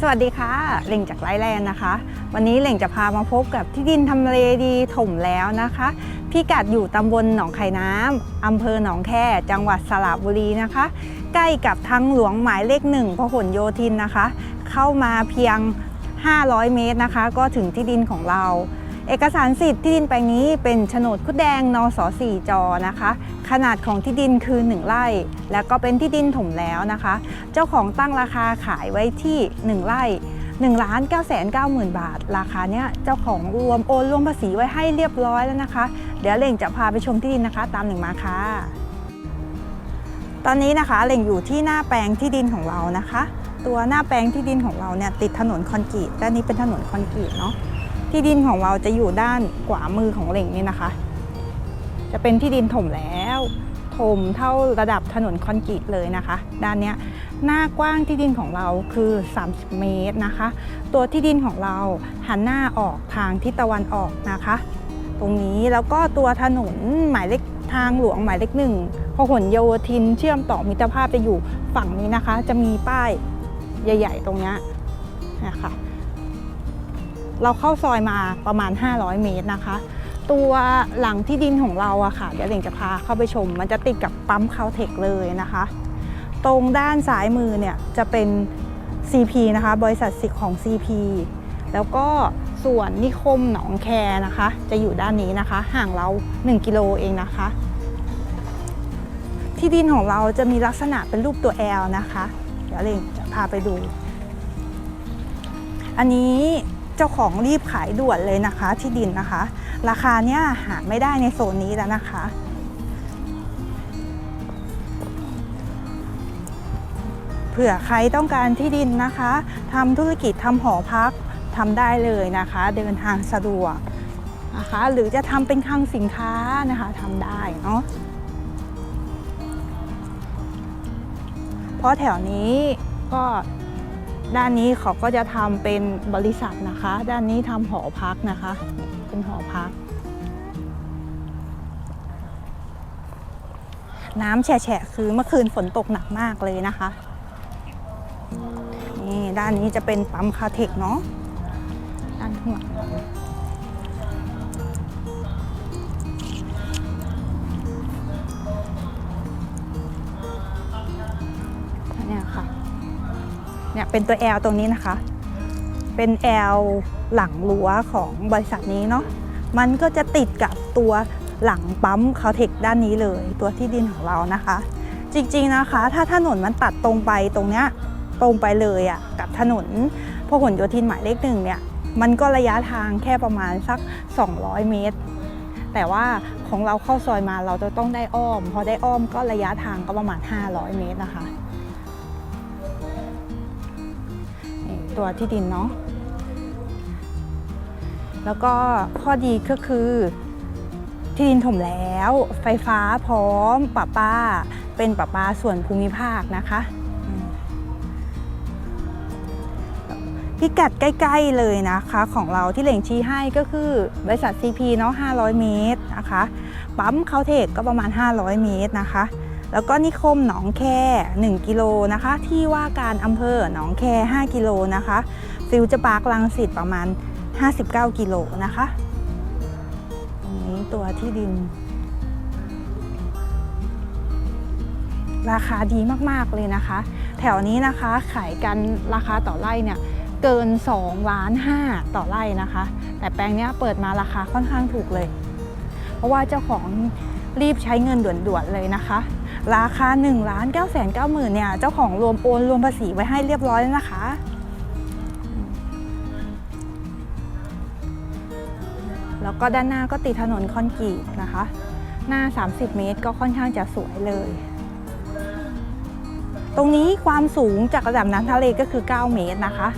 สวัสดีค่ะเหล่งจากไรแลนด์นะคะ วันนี้เหล่งจะพามาพบกับที่ดินทำเลดีถมแล้วนะคะพิกัดอยู่ตำบลหนองไข่น้ำอำเภอหนองแคจังหวัดสระบุรีนะคะ ใกล้กับทางหลวงหมายเลขหนึ่งพหลโยธินนะคะ เข้ามาเพียง 500 เมตรนะคะ ก็ถึงที่ดินของเรา เอกสารสิทธิ์ที่ดินแปลงนี้เป็นโฉนดคุดแดงนส4จอนะคะ ขนาดของที่ดินคือ 1 ไร่ แล้วก็เป็นที่ดินถมแล้วนะคะ เจ้าของตั้งราคาขายไว้ที่ 1 ไร่1ล้าน9 9 0 0 0 บาท ราคาเนี้ยเจ้าของรวมโอนรวมภาษีไว้ให้เรียบร้อยแล้วนะคะ เดี๋ยวเล่งจะพาไปชมที่ดินนะคะ ตามหนึ่งมาค่ะ ตอนนี้นะคะเล่งอยู่ที่หน้าแปลงที่ดินของเรานะคะ ตัวหน้าแปลงที่ดินของเราเนี่ยติดถนนคอนกรีตด้านนี้เป็นถนนคอนกรีตเนาะ ที่ดินของเราจะอยู่ด้านขวามือของเหล่งนี่นะคะ จะเป็นที่ดินถมแล้ว ถมเท่าระดับถนนคอนกรีตเลยนะคะ ด้านนี้หน้ากว้างที่ดินของเราคือ 30 เมตรนะคะ ตัวที่ดินของเราหันหน้าออกทางทิศตะวันออกนะคะ ตรงนี้แล้วก็ตัวถนนหมายเลขทางหลวงหมายเลขหนึ่งพหลโยธินเชื่อมต่อมิตรภาพจะอยู่ฝั่งนี้นะคะ จะมีป้ายใหญ่ ๆ ตรงนี้นะคะ เราเข้าซอยมาประมาณ 500 เมตรนะคะ ตัวหลังที่ดินของเราอะค่ะ เดี๋ยวเด่งจะพาเข้าไปชม มันจะติดกับปั๊มคาวเทคเลยนะคะ ตรงด้านซ้ายมือเนี่ยจะเป็น CP นะคะ บริษัทสิทธิ์ของ CP แล้วก็ส่วนนิคมหนองแคนะคะ จะอยู่ด้านนี้นะคะ ห่างเรา 1 กิโลเองนะคะ ที่ดินของเราจะมีลักษณะเป็นรูปตัว L นะคะ เดี๋ยวเด่งจะพาไปดู อันนี้ เจ้าของรีบขายด่วนเลยนะคะ ที่ดินนะคะ ราคาเนี้ยหาไม่ได้ในโซนนี้แล้วนะคะ เผื่อใครต้องการที่ดินนะคะทำธุรกิจทำหอพักทำได้เลยนะคะ เดินทางสะดวกนะคะ หรือจะทำเป็นคลังสินค้านะคะทำได้เนาะเพราะแถวนี้ก็ ด้านนี้เขาก็จะทำเป็นบริษัทนะคะ ด้านนี้ทำหอพักนะคะ เป็นหอพัก น้ำแฉะคือเมื่อคืนฝนตกหนักมากเลยนะคะ นี่ด้านนี้จะเป็นปั๊มคาเทคเนาะด้านข้างหลัง เนี่ยเป็นตัว L ตรงนี้นะคะ เป็น L หลังรั้วของบริษัทนี้เนาะมันก็จะติดกับตัวหลังปั๊มคาเทคด้านนี้เลย ตัวที่ดินของเรานะคะ จริงๆนะคะ ถ้าถนนมันตัดตรงไปตรงเนี้ยตรงไปเลยอะ่ะกับถนนพหลโยธินหมายเลขหนึ่งเนี่ยมันก็ระยะทางแค่ประมาณสัก 200 เมตร แต่ว่าของเราเข้าซอยมาเราจะต้องได้อ้อม พอได้อ้อมก็ระยะทางก็ประมาณ 500 เมตรนะคะ ตัวที่ดินเนาะแล้วก็ข้อดีก็คือที่ดินถมแล้ว ไฟฟ้าพร้อมปะป้า เป็นปะป้าส่วนภูมิภาคนะคะพิกัดใกล้ๆเลยนะคะของเราที่เหล่งชี้ให้ก็คือบริษัท CP เนาะ500 เมตรนะคะ ปั๊มเคาเทคก็ประมาณ 500 เมตรนะคะ แล้วก็นิคมหนองแค 1 กิโลนะคะ ที่ว่าการอำเภอหนองแค 5 กิโลนะคะ ฟิวจอร์ปาร์คลังสิตประมาณ 59 กิโลนะคะ ตรงนี้ตัวที่ดิน ราคาดีมากๆเลยนะคะ แถวนี้นะคะขายกันราคาต่อไร่เนี่ยเกิน2ล้าน5ต่อไร่นะคะ แต่แปลงนี้เปิดมาราคาค่อนข้างถูกเลย เพราะว่าเจ้าของรีบใช้เงินด่วนๆเลยนะคะ ราคา1ล้าน9 9 0 0 0 0เนี่ย เจ้าของรวมโอนรวมภาษีไว้ให้เรียบร้อยแล้วนะคะ แล้วก็ด้านหน้าก็ติดถนนคอนกรีตนะคะ หน้า 30 เมตรก็ค่อนข้างจะสวยเลย ตรงนี้ความสูงจากระดับน้ำทะเลก็คือ 9 เมตรนะคะ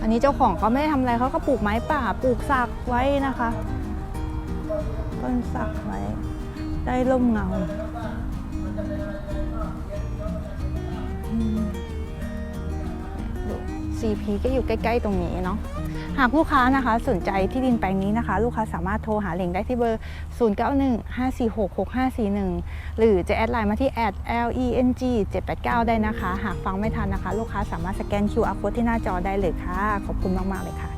อันนี้เจ้าของเขาไม่ได้ทำอะไรเขาก็ปลูกไม้ป่าปลูกสักไว้นะคะต้นสักไว้ ได้ร่มเงาอืมดู CP ก็อยู่ใกล้ๆตรงนี้เนาะหากลูกค้านะคะสนใจที่ดินแปลงนี้นะคะ ลูกค้าสามารถโทรหาเหล่งได้ที่เบอร์ 0915466541 หรือจะแอดไลน์มาที่ @leng 789 ได้นะคะ หากฟังไม่ทันนะคะ ลูกค้าสามารถสแกน QR code ที่หน้าจอได้เลยค่ะ ขอบคุณมาก ๆ เลยค่ะ